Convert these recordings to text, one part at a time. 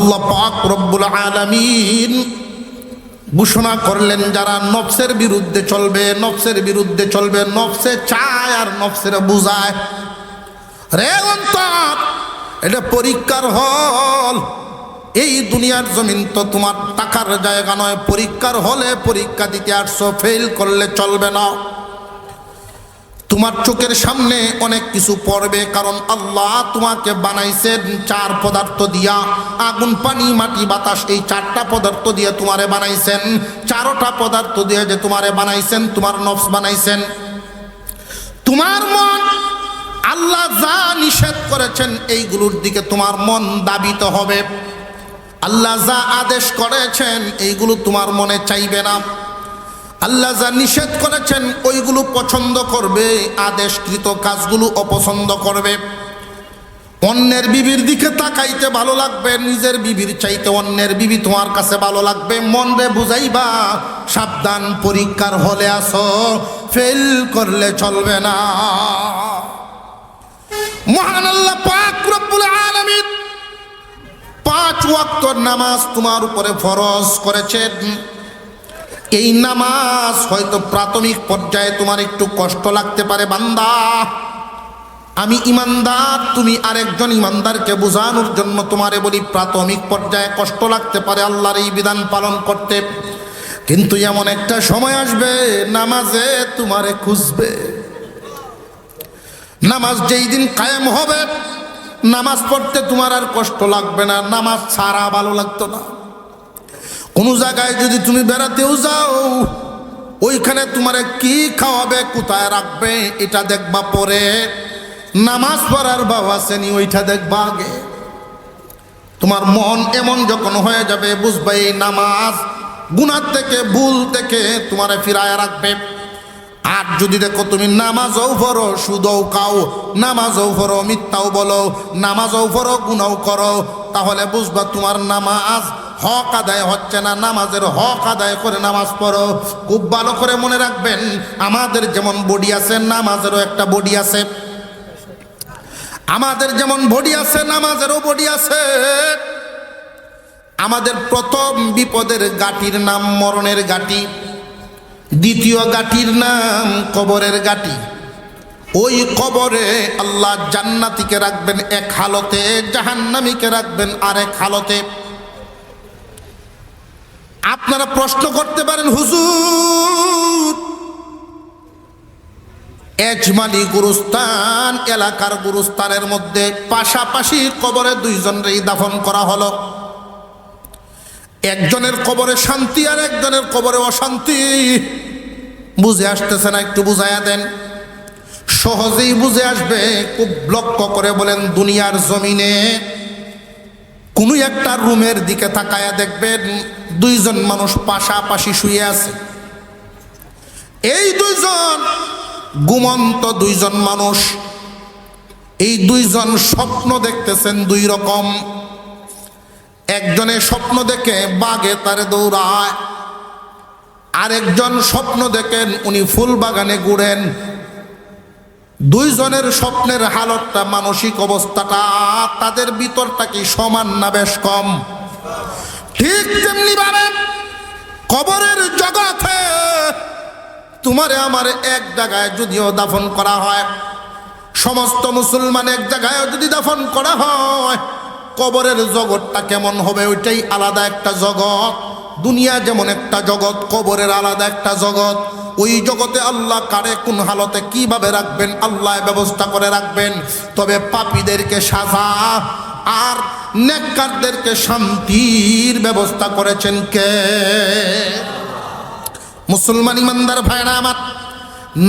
আল্লাহ পাক রব্বুল আলামিন ঘোষণা করলেন, যারা নফসের বিরুদ্ধে চলবে, নফসের বিরুদ্ধে চলবে, নফসে চায় আর নফসের বুঝায়। রে এটা পরীক্ষার হল। এই দুনিয়ার জমিন তো তোমার টাকার জায়গা নয়, পরীক্ষার হলে পরীক্ষা দিতে আসছো ফেল করলে চলবে না। তোমার চোখের সামনে অনেক কিছু পড়বে, কারণ আল্লাহ তোমাকে বানাইছেন চার পদার্থ দিয়া। আগুন, পানি, মাটি, বাতাস, এই চারটা পদার্থ দিয়ে তোমারে বানাইছেন। চারোটা পদার্থ দিয়ে যে তোমারে বানাইছেন, তোমার নফস বানাইছেন। তোমার মন, আল্লাহ যা নিষেধ করেছেন, এইগুলোর দিকে তোমার মন দাবিত হবে। আল্লাহ যা আদেশ করেছেন, এইগুলো তোমার মনে চাইবে না। আল্লাহ যা নিষেধ করেছেন, ওইগুলো পছন্দ করবে, আদেশকৃত কাজগুলো অপছন্দ করবে। অন্যের বিবির দিকে তাকাইতে ভালো লাগবে, নিজের বিবির চাইতে অন্যের বিবি তোমার কাছে ভালো লাগবে। মন রে বুঝাইবা, সাবধান পরীক্ষার হলে আসো, ফেল করলে চলবে না। মহান আল্লাহ পাক রব্বুল আলামিন পাঁচ ওয়াক্ত নামাজ তোমার উপরে ফরজ করেছেন। এই নামাজ হয়তো প্রাথমিক পর্যায়ে তোমার একটু কষ্ট লাগতে পারে, বান্দা। আমি ইমানদার, তুমি আরেকজন ইমানদারকে বোঝানোর জন্য তোমারে বলি প্রাথমিক পর্যায়ে কষ্ট লাগতে পারে আল্লাহর এই বিধান পালন করতে। কিন্তু এমন একটা সময় আসবে, নামাজে তোমারে খুঁজবে। নামাজ যেই দিন কায়েম হবে, নামাজ পড়তে তোমার আর কষ্ট লাগবে না, নামাজ ছাড়া ভালো লাগতো না। কোনো জায়গায় যদি তুমি বেড়াতেও যাও, ওইখানে তোমার কি খাওয়াবে, কোথায় রাখবে, এটা দেখবা পরে। নামাজ পড়ার বাবা শ্রেণি ওইটা দেখবা আগে। তোমার মন এমন যখন হয়ে যাবে, বুঝবে এই নামাজ গুনার থেকে, ভুল থেকে তোমারে ফিরায় রাখবে। আর যদি দেখো তুমি নামাজও পড়ো, সুদও খাও, নামাজও পড়ো, মিথ্যাও বলো, নামাজও পড়ো, গুনাও করো, তাহলে বুঝবা তোমার নামাজ হক আদায় হচ্ছে না, নামাজের হক আদায় করে নামাজ পড়ো। খুব ভালো করে মনে রাখবেন, আমাদের যেমন বডি আছে, নামাজেরও একটা বডি আছে। আমাদের যেমন বডি আছে, নামাজেরও বডি আছে। আমাদের প্রথম বিপদের গাটির নাম মরণের গাটি দ্বিতীয় গাটির নাম কবরের গাটি ওই কবরে আল্লাহ জান্নাতিকে রাখবেন, এক হালতে, জাহান্নামীকে রাখবেন, আরেক হালতে। আপনারা প্রশ্ন করতে পারেন, হুজুর এজমালি গুরুস্থান, এলাকার গুরুস্থানের মধ্যে পাশাপাশি কবরে দুইজনেরই দাফন করা হলো। একজনের কবরে শান্তি আর একজনের কবরে অশান্তি। বুঝে আসতেছে না, একটু বুঝাইয়া দেন। সহজেই বুঝে আসবে, খুব লক্ষ্য করে বলেন, দুনিয়ার জমিনে কোনো একটা রুমের দিকে তাকায়া দেখবেন দুইজন মানুষ পাশাপাশি শুয়ে আছে। এই দুইজন ঘুমন্ত দুইজন মানুষ, এই দুইজন স্বপ্ন দেখতেছেন দুই রকম। একজনে স্বপ্ন দেখে বাগে তারে দৌড়ায়, আরেকজন স্বপ্ন দেখেন উনি ফুল বাগানে ঘুরেন দুইজনের স্বপ্নের হালতটা, মানসিক অবস্থাটা, তাদের ভিতরটা কি সমান না বেশ কম? ঠিক তেমনি ভাবে কবরের জগতে তোমারে আমার এক জায়গায় যদিও দাফন করা হয়, সমস্ত মুসলমান এক জায়গায় যদি দাফন করা হয়, কবরের জগৎটা কেমন হবে? ওইটাই আলাদা একটা জগৎ। দুনিয়া যেমন একটা জগৎ, কবরের আলাদা একটা জগৎ, ওই জগতে আল্লাহ কারে কোন হালতে কীভাবে রাখবেন, আল্লাহ ব্যবস্থা করে রাখবেন। তবে পাপীদেরকে সাজা আর নেককারদেরকে শান্তির ব্যবস্থা করেছেন কে? মুসলমান ইমানদার ভাইরা আমার,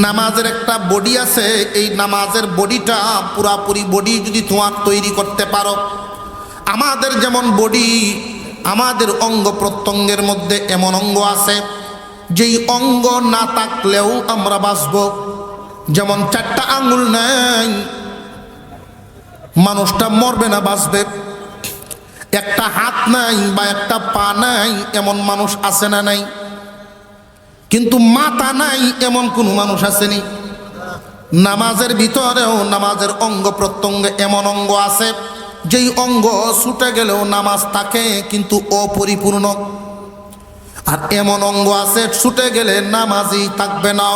নামাজের একটা বডি আছে, এই নামাজের বডিটা পুরাপুরি বডি যদি তোমার তৈরি করতে পারো। আমাদের যেমন বডি আমাদের অঙ্গ প্রত্যঙ্গের মধ্যে এমন অঙ্গ আছে, যেই অঙ্গ না থাকলেও আমরা বাঁচব। যেমন চারটা আঙুল নেই, মানুষটা মরবে না, বাঁচবে। একটা হাত নাই বা একটা পা নাই, এমন মানুষ আছে না নাই। কিন্তু মাথা নাই, এমন কোনো মানুষ আসেনি। নামাজের ভিতরেও নামাজের অঙ্গ প্রত্যঙ্গে এমন অঙ্গ আছে যেই অঙ্গ ছুটে গেলেও নামাজ থাকে, কিন্তু অপরিপূর্ণ। আর এমন অঙ্গ আছে, ছুটে গেলে নামাজই থাকবে না।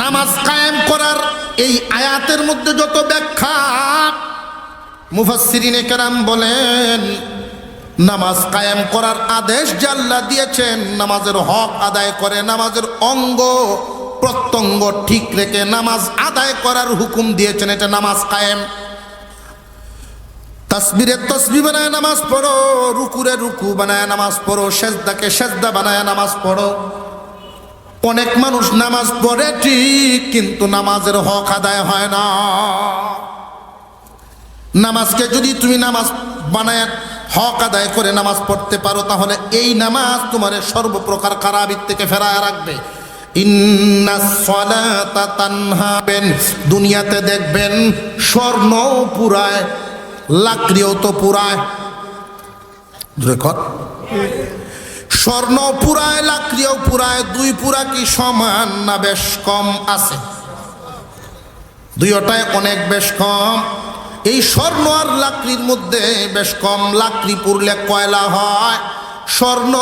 নামাজ কায়েম করার এই আয়াতের মধ্যে যত ব্যাখ্যা, মুফাসসিরিনে কেরাম বলেন, নামাজ কায়েম করার আদেশ জাল্লা দিয়েছেন, নামাজের হক আদায় করে, নামাজের অঙ্গ, প্রত্যঙ্গ ঠিক রেখে নামাজ আদায় করার হুকুম দিয়েছেন, এটা নামাজ কায়েম। তসবিরের তসবি বানায় নামাজ পড়ো, রুকুরে রুকু বানায় নামাজ পড়ো, সেজদাকে সেজদা বানায় নামাজ পড়ো। অনেক মানুষ নামাজ পড়ে ঠিক, কিন্তু নামাজের হক আদায় হয় না। নামাজকে যদি তুমি নামাজ বানায়, হক আদায় করে নামাজ পড়তে পারো, তাহলে এই নামাজ তোমার সর্বপ্রকার খারাপির থেকে ফেরায় রাখবে। দুনিয়াতে দেখবেন স্বর্ণ পুরায় লাকড়িও তো পুরায়। স্বর্ণ পুরায়, লাকড়িও পুরায়, দুই পুরা কি সমান না বেশ কম আছে? দুইটায় অনেক বেশ কম। এই স্বর্ণ আর লাকড়ির মধ্যে বেশ কম। লাকড়ি পুরলে কয়লা হয়, স্বর্ণ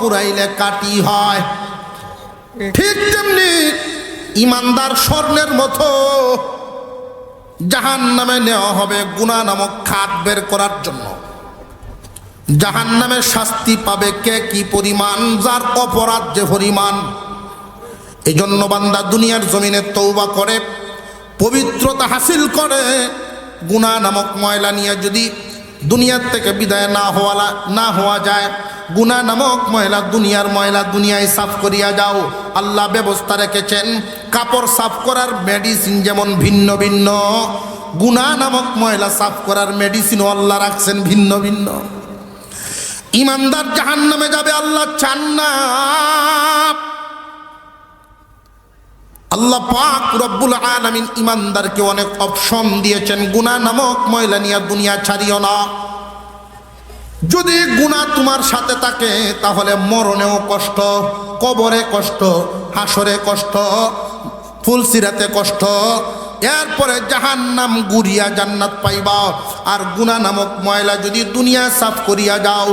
পুরাইলে কাটি হয়। ঠিক তেমনি ইমানদার স্বর্ণের মতো জাহান নামে নেওয়া হবে গুণা নামক খাত বের করার জন্য। জাহান নামে শাস্তি পাবে কে? কি পরিমাণ? যার অপরাধ যে পরিমাণ। এই জন্য বান্দা দুনিয়ার জমিনে তৌবা করে, পবিত্রতা হাসিল করে। গুণা নামক ময়লা নিয়ে যদি দুনিয়ার থেকে বিদায় না হওয়া না হওয়া যায় গুণা নামক ময়লা দুনিয়ার ময়লা দুনিয়ায় সাফ করিয়া যাও। আল্লাহ ব্যবস্থা রেখেছেন, কাপড় সাফ করার মেডিসিন যেমন ভিন্ন ভিন্ন গুণা নামক ময়লা সাফ করার মেডিসিনও আল্লাহ রাখছেন ভিন্ন ভিন্ন। ইমানদার জাহান নামে যাবে আল্লাহ চান না আল্লাহ পাক রব্বুল আলামিন ইমানদারকে অনেক অপশন দিয়েছেন। গুণা নামক ময়লা নিয়ে দুনিয়া ছাড়িও না। যদি গুণা তোমার সাথে থাকে, তাহলে মরণেও কষ্ট, কবরে কষ্ট, হাসরে কষ্ট, ফুলসিরাতে কষ্ট। এরপরে জাহান নাম গুরিয়া জান্নাত পাইবা। আর গুণা নামক ময়লা যদি দুনিয়া সাফ করিয়া যাও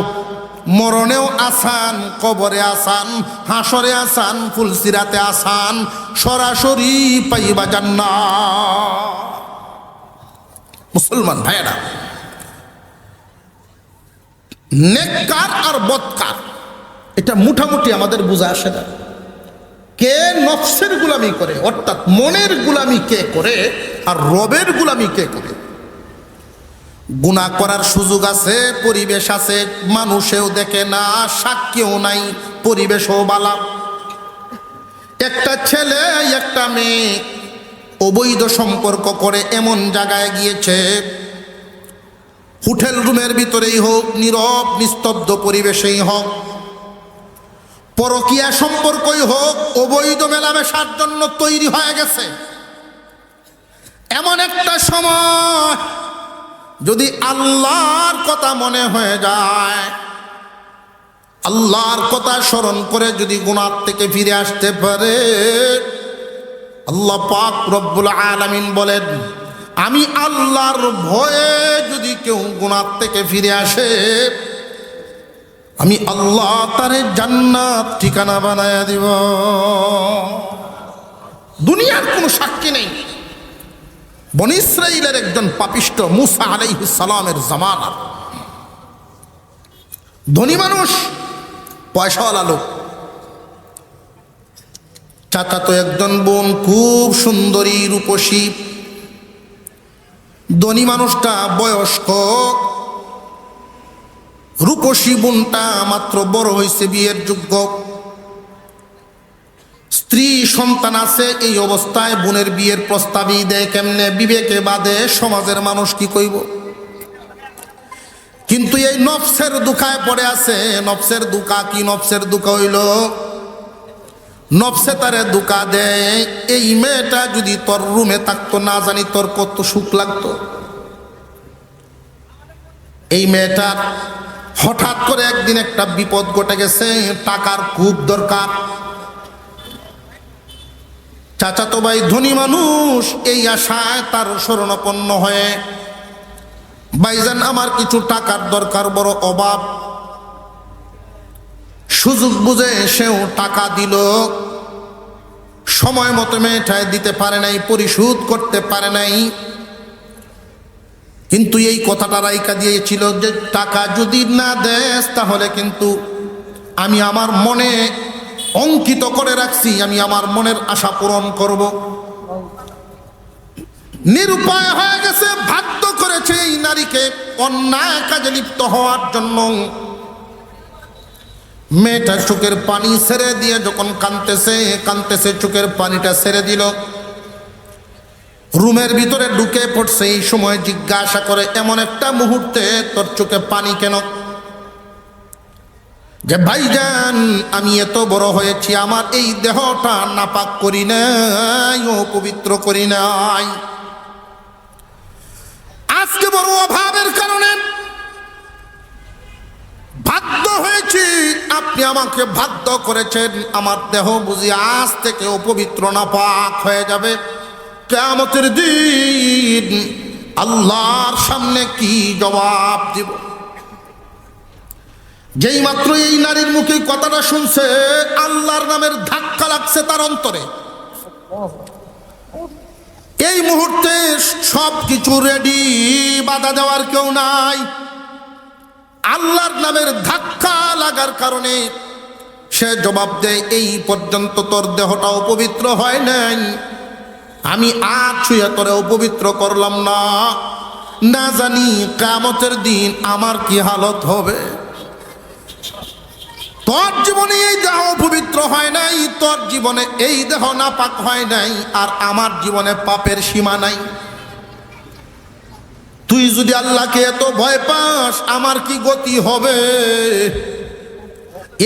মরণেও আসান, কবরে আসান, হাসরে আসান, ফুলসিরাতে আসান, সরাসরি পাইবা জান্নাত। মুসলমান ভাইয়েরা নেককার আর বৎকার। এটা মুঠামুঠি আমাদের বোঝা আসে না। কে নফসের গুলামি করে, অর্থাৎ মনের গুলামি কে করে আর রবের গুলামি কে করে? গুণা করার সুযোগ আছে, পরিবেশ আছে, মানুষেও দেখে না, সাক্ষীও নাই, পরিবেশও বালা। একটা ছেলে, একটা মেয়ে, অবৈধ সম্পর্ক করে এমন জায়গায় গিয়েছে হোটেল রুমের ভিতরেই হোক, নীরব, নিস্তব্ধ পরিবেশেই হোক, পরকিয়া সম্পর্কই হোক, অবৈধ মেলামেশার জন্য তৈরি হয়ে গেছে। এমন একটা সময় যদি আল্লাহর কথা মনে হয়ে যায়, আল্লাহর কথা স্মরণ করে যদি গুণার থেকে ফিরে আসতে পারে, আল্লাহ পাক রব্বুল আলামিন বলেন আমি আল্লাহর ভয়ে যদি কেউ গুণার থেকে ফিরে আসে, আমি আল্লাহ তারে জান্নাত ঠিকানা বানায় দিব। দুনিয়ার কোনো সাক্ষী নেই। বনিসরাইলের একজন পাপিষ্ট মুসা সালামের জামানার ধনী মানুষ, পয়সাওয়ালা লোক। চাচা তো একজন বোন, খুব সুন্দরী রূপসী। ধনী মানুষটা বয়স্ক। রূপসী বোনটা মাত্র বড় হয়েছে বিয়ের যোগ্য। স্ত্রী সন্তান আছে, এই অবস্থায় বোনের বিয়ের প্রস্তাবই দেয় কেমনে? বিবেকে বাদে সমাজের মানুষ কি কইব? কিন্তু এই নফসের দুঃখায় পড়ে আছে। নফসের দুকা কি নফসের দুঃখ হইল? নফসে তারে দুকা দেয়। এই মেয়েটা যদি তোর রুমে থাকতো, না জানি তোর কত সুখ লাগতো। এই মেয়েটার হঠাৎ করে একদিন একটা বিপদ ঘটে গেছে, টাকার খুব দরকার। চাচাতো ভাই ধনী মানুষ, এই আশায় তার শরণাপন্ন হয়ে, ভাইজান, আমার কিছু টাকার দরকার, বড় অভাব। সুযোগ বুঝে সেও টাকা দিল। সময় মতো মেয়েটায় দিতে পারে নাই, পরিশোধ করতে পারে নাই। কিন্তু এই কথাটা রাইকা দিয়েছিল যে, টাকা যদি না দেস, তাহলে কিন্তু আমি আমার মনে অঙ্কিত করে রাখছি, আমি আমার মনের আশা পূরণ করব। নিরুপায় হয়ে গেছে বাধ্য করেছে এই নারীকে অন্যায় কাজে লিপ্ত হওয়ার জন্য। মেয়েটা চোখের পানি ছেড়ে দিয়ে যখন কানতেছে কানতেছে চোখের পানিটা ছেড়ে দিল। রুমের ভিতরে ঢুকে পড়ছে, এই সময় জিজ্ঞাসা করে, এমন একটা মুহূর্তে তোর চোখে পানি কেন? যে ভাইজান আমি এত বড় হয়েছি, আমার এই দেহটা নাপাক করি নাই, ও পবিত্র করি নাই। আজকে বড় অভাবের কারণে বাধ্য হয়েছি, আপনি আমাকে বাধ্য করেছেন। আমার দেহ বুঝি আজ থেকে অপবিত্র না পাক হয়ে যাবে। কেমতের দিন আল্লাহর সামনে কি জবাব দিব? যেই মাত্র এই নারীর মুখে কথাটা শুনছে, আল্লাহর নামের ধাক্কা লাগছে তার অন্তরে। এই মুহূর্তে সব কিছু রেডি বাধা দেওয়ার কেউ নাই। আল্লাহর নামের ধাক্কা লাগার কারণে সে জবাব দেয়, এই পর্যন্ত তোর দেহটা অপবিত্র হয় নাই। আমি আর ছুঁয়ে তোরে অপবিত্র করলাম না। না জানি কামতের দিন আমার কি হালত হবে। তোর জীবনে এই দেহ পবিত্র হয় নাই, তোর জীবনে এই দেহ নাপাক হয় নাই, আর আমার জীবনে পাপের সীমা নাই। তুই যদি আল্লাহকে এত ভয় পাস, আমার কি গতি হবে?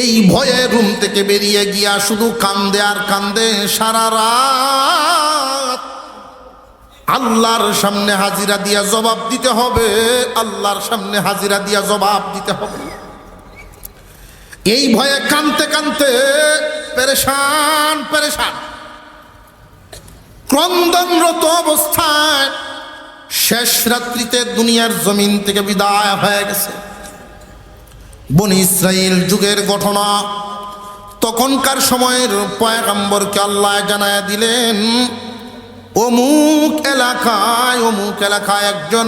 এই ভয়ে রুম থেকে বেরিয়ে গিয়া শুধু কান্দে আর কান্দে সারা রাত। আল্লাহর সামনে হাজিরা দিয়া জবাব দিতে হবে, আল্লাহর সামনে হাজিরা দিয়া জবাব দিতে হবে। এই ভয়ে কানতে কানতে পেরেশান পেরেশান। ক্রন্দনরত অবস্থায় শেষ রাত্রিতে দুনিয়ার জমিন থেকে বিদায় হয়ে গেছে। বন ইসরায়েল যুগের ঘটনা, তখনকার সময়ের পয়গাম্বরকে আল্লাহ জানায় দিলেন, অমুক এলাকায় অমুক এলাকায় একজন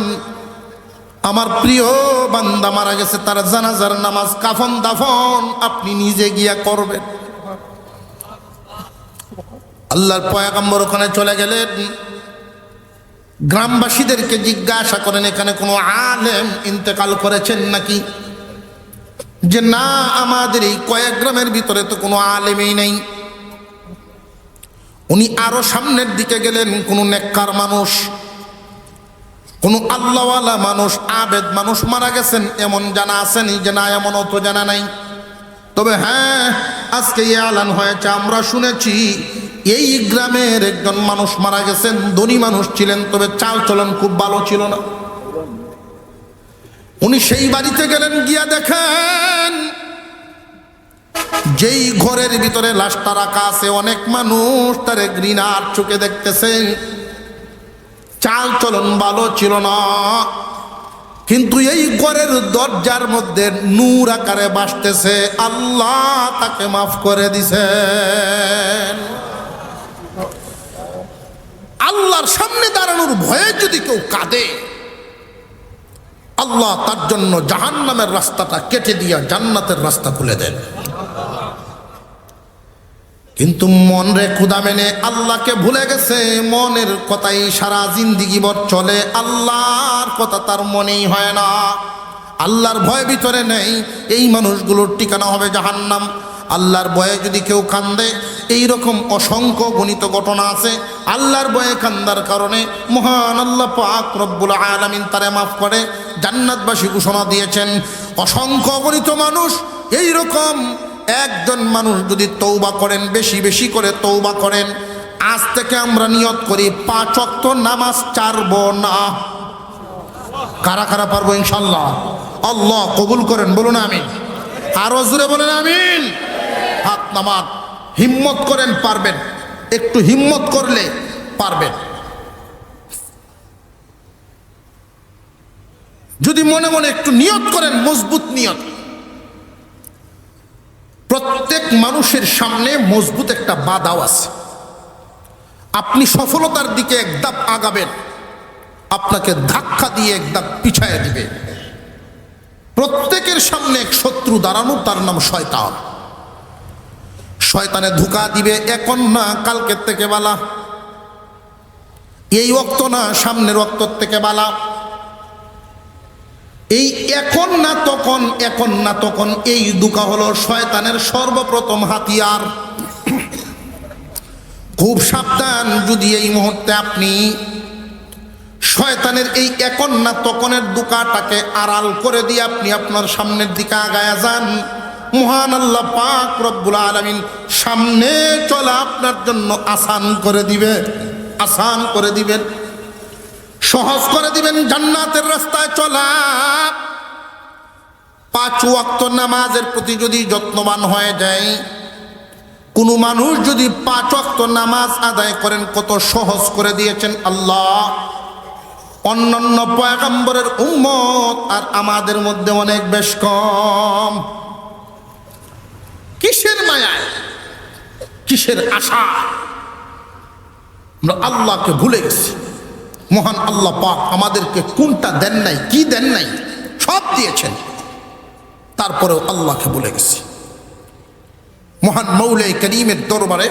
আমার প্রিয় বান্দা মারা গেছে, তার জানাজার নামাজ কাফন দাফন আপনি নিজে গিয়া করবেন। আল্লাহর পয়াকাম্বর ওখানে চলে গেলেন। গ্রামবাসীদেরকে জিজ্ঞাসা করেন, এখানে কোনো আলেম ইন্তেকাল করেছেন নাকি? যে, না, আমাদের এই কয়েক গ্রামের ভিতরে তো কোনো আলেমই নেই। উনি আরও সামনের দিকে গেলেন, কোনো নেককার মানুষ, কোন আল্লাহওয়ালা মানুষ, আবেদ মানুষ মারা গেছেন, এমন জানা আসেনি যে, না এমন অত জানা নাই। তবে হ্যাঁ আজকে এই আলান হয়েছে, আমরা শুনেছি এই গ্রামের একজন মানুষ মারা গেছেন, ধনী মানুষ ছিলেন, তবে চাল চলন খুব ভালো ছিল না। উনি সেই বাড়িতে গেলেন, গিয়া দেখেন যেই ঘরের ভিতরে লাশটা রাখা আছে, অনেক মানুষ তারে ঘৃণার চোখে দেখতেছেন চাল চলন ভালো ছিল না। কিন্তু এই ঘরের দরজার মধ্যে নূর আকারে বাসতেছে, আল্লাহ তাকে মাফ করে দিছেন। আল্লাহর সামনে দাঁড়ানোর ভয়ে যদি কেউ কাঁদে, আল্লাহ তার জন্য জাহান্নামের রাস্তাটা কেটে দিয়া জান্নাতের রাস্তা খুলে দেন। কিন্তু মন রে ক্ষুদা মেনে আল্লাহকে ভুলে গেছে, মনের কথাই সারা জিন্দিগি বর চলে। আল্লাহর কথা তার মনেই হয় না। আল্লাহর ভয় ভিতরে নেই, এই মানুষগুলোর ঠিকানা হবে জাহান্নাম। আল্লাহর ভয়ে যদি কেউ কান্দে এই রকম অসংখ্য গণিত ঘটনা আছে। আল্লাহর ভয়ে কান্দার কারণে মহান আল্লাহ পাক রব্বুল আলামিন তারে মাফ করে, জান্নাতবাসী ঘোষণা দিয়েছেন। অসংখ্য গণিত মানুষ এই রকম একজন মানুষ যদি তৌবা করেন, বেশি বেশি করে তৌবা করেন, আজ থেকে আমরা নিয়ত করি, পাঁচ অক্ত নামাজ চারব না। কারা কারা পারব ইনশাল্লাহ আল্লাহ কবুল করেন, বলুন আমিন। আরও জুড়ে বলেন আমিন। হাত নামাজ হিম্মত করেন পারবেন। একটু হিম্মত করলে পারবেন। যদি মনে মনে একটু নিয়ত করেন, মজবুত নিয়ত। প্রত্যেক মানুষের সামনে মজবুত একটা বাধাও আছে। আপনি সফলতার দিকে একদাপ আগাবেন। আপনাকে ধাক্কা দিয়ে একদাপ পিছায় দিবে। প্রত্যেকের সামনে এক শত্রু দাঁড়ানো তার নাম শয়তান। শয়তানে ধোকা দিবে এখন না কালকের থেকে বালা। এই অক্ত না, সামনের অক্তর থেকে বালা। এই এখন না তখন, এখন না তখন, এই দুকা হলো শয়তানের সর্বপ্রথম হাতিয়ার। খুব সাবধান যদি এই মুহূর্তে আপনি শয়তানের এই এখন না তখনের দুকাটাকে আড়াল করে দিয়ে আপনি আপনার সামনের দিকে আগায়া যান। মহান আল্লাহ পাক রব্বুল আলমিন সামনে চলা আপনার জন্য আসান করে দিবে। আসান করে দিবেন। সহজ করে দিবেন জান্নাতের রাস্তায় চলা। পাঁচ ওয়াক্ত নামাজের প্রতি যদি যত্নবান হয়ে যায় কোনো মানুষ যদি পাঁচ ওয়াক্ত নামাজ আদায় করেন, কত সহজ করে দিয়েছেন আল্লাহ। অন্যান্য পয়গম্বরের উম্মত আর আমাদের মধ্যে অনেক বেশ কম। কিসের মায়ায়? কিসের আশা? আমরা আল্লাহকে ভুলে গেছি। মহান আল্লাহ পাক আমাদেরকে কোনটা দেন নাই, কি দেন নাই, সব দিয়েছেন। তারপরেও আল্লাহকে ভুলে গেছি। মহান মৌলে করিমের দরবারে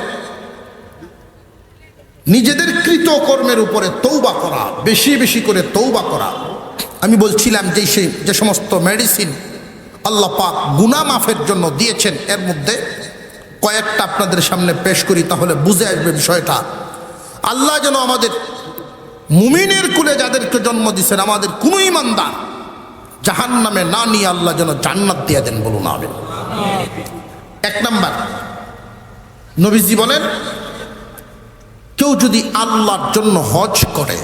নিজেদের কৃত কর্মের উপরে তৌবা করা, বেশি বেশি করে তৌবা করা। আমি বলছিলাম যে সে যে সমস্ত মেডিসিন আল্লাহ পাক গুনা মাফের জন্য দিয়েছেন। এর মধ্যে কয়েকটা আপনাদের সামনে পেশ করি, তাহলে বুঝে আসবে বিষয়টা। আল্লাহ যেন আমাদের মুমিনের কুলে যাদেরকে জন্ম দিচ্ছেন আমাদের কোনো ইমানদার জাহান নামে না নিয়ে আল্লাহ যেন জান্নাত দিয়ে দেন বলুন আমি এক নাম্বার, নবীজি বলেন, কেউ যদি আল্লাহর জন্য হজ করে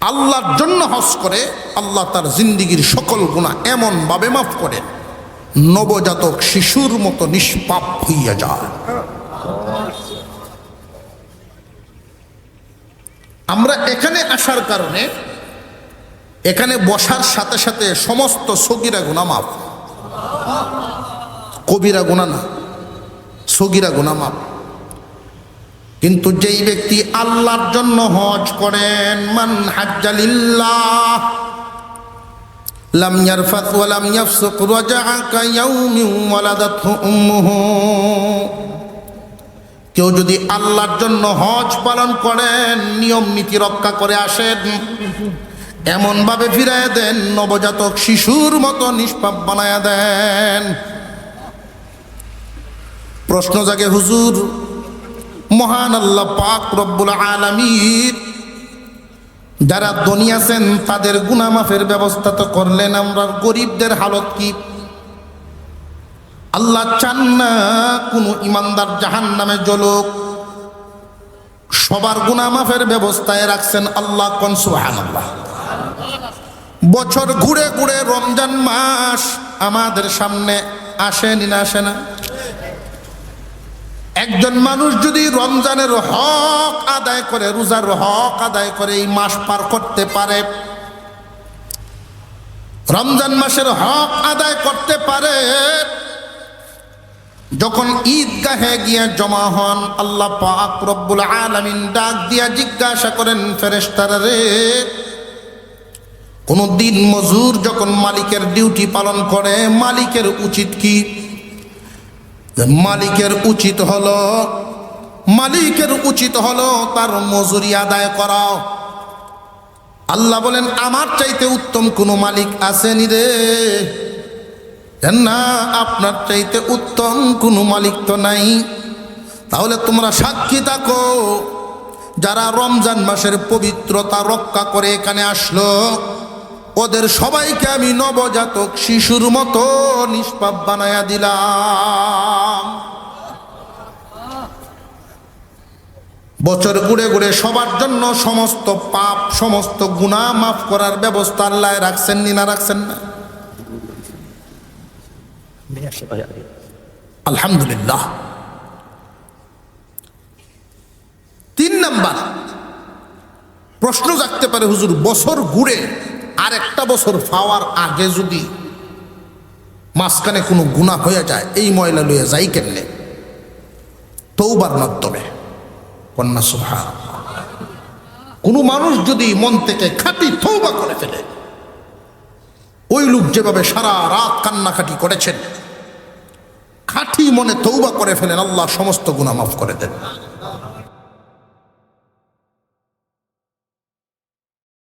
আল্লাহর জন্য হজ করে, আল্লাহ তার জিন্দিগির সকল গুণা এমনভাবে মাফ করেন নবজাতক শিশুর মতো নিষ্পাপ হইয়া যায়। আমরা এখানে আসার কারণে, এখানে বসার সাথে সাথে সমস্ত সগিরা গুণা মাফ। কবিরা গুণা না, সগিরা গুণা মাফ। কিন্তু যেই ব্যক্তি আল্লাহর জন্য হজ করেন, মান হাজ্জালিল্লাহ কেউ যদি আল্লাহর জন্য হজ পালন করেন, নিয়ম নীতি রক্ষা করে আসেন, এমনভাবে ফিরায় দেন, নবজাতক শিশুর মতো নিষ্পাপ বানায়া দেন। প্রশ্ন জাগে হুজুর মহান আল্লাহ পাক রব্বুল আলামিন। যারা ধনী আছেন, তাদের গুনামাফের ব্যবস্থা তো করলেন আমরা। গরিবদের হালত কি? আল্লাহ চান না কোনো ইমানদার জাহান নামে জলক সবার গুনামাফের ব্যবস্থায় রাখছেন আল্লাহ কন? সুহান আল্লাহ বছর ঘুরে ঘুরে রমজান মাস আমাদের সামনে আসেনি না আসে না? একজন মানুষ যদি রমজানের হক আদায় করে, রোজার হক আদায় করে, এই মাস পার করতে পারে, রমজান মাসের হক আদায় করতে পারে, যখন ঈদগাহে গিয়ে জমা হন, আল্লাহ পাক রব্বুল আলামিন ডাক দিয়া জিজ্ঞাসা করেন, ফেরেশতারা রে, কোনো দিন মজুর যখন মালিকের ডিউটি পালন করে, মালিকের উচিত কি? মালিকের উচিত হলো, মালিকের উচিত হলো তার মজুরি আদায় করা আল্লাহ বলেন, আমার চাইতে উত্তম কোনো মালিক আসেনি রে। না, আপনার চাইতে উত্তম কোনো মালিক তো নাই। তাহলে তোমরা সাক্ষী থাকো, যারা রমজান মাসের পবিত্রতা রক্ষা করে এখানে আসলো। ওদের সবাইকে আমি নবজাতক শিশুর মতো নিষ্পাপ বানায়া দিলাম। বছর ঘুরে ঘুরে সবার জন্য সমস্ত পাপ, সমস্ত গুণা মাফ করার ব্যবস্থা আল্লাহ রাখছেন নি না রাখছেন না? আলহামদুলিল্লাহ। তিন নাম্বার, প্রশ্ন জাগতে পারে হুজুর, বছর ঘুরে আর একটা বছর পাওয়ার আগে যদি মাঝখানে কোনো গুণা হয়ে যায়, এই ময়লা লইয়া যাই কেমনে? তৌবার মাধ্যমে। কন্যা সুহা কোনো মানুষ যদি মন থেকে খাঁটি তৌবা করে ফেলে, ওই লোক যেভাবে সারা রাত কান্নাকাটি করেছেন, খাঁটি মনে তৌবা করে ফেলেন, আল্লাহ সমস্ত গুণা মাফ করে দেন।